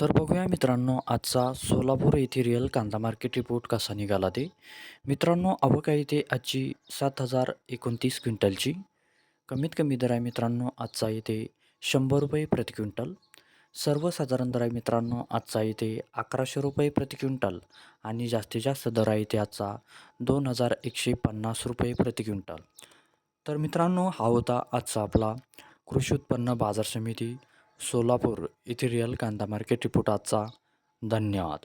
तर बघूया मित्रांनो आजचा सोलापूर येथे रिअल कांदा मार्केट रिपोर्ट कसा निघाला ते. मित्रांनो आवक आहे आजची सात हजार एकोणतीस क्विंटलची. कमीत कमी दर आहे मित्रांनो आजचा येथे शंभर रुपये प्रति क्विंटल. सर्वसाधारण दर आहे मित्रांनो आजचा येथे अकराशे रुपये प्रति क्विंटल. आणि जास्तीत जास्त दर आहे इथे आजचा दोन हजार एकशे पन्नास रुपये प्रति क्विंटल. तर मित्रांनो हा होता आजचा आपला कृषी उत्पन्न बाजार समिती सोलापूर इथिरियल रिअल कांदा मार्केट रिपोर्ट आजचा. धन्यवाद.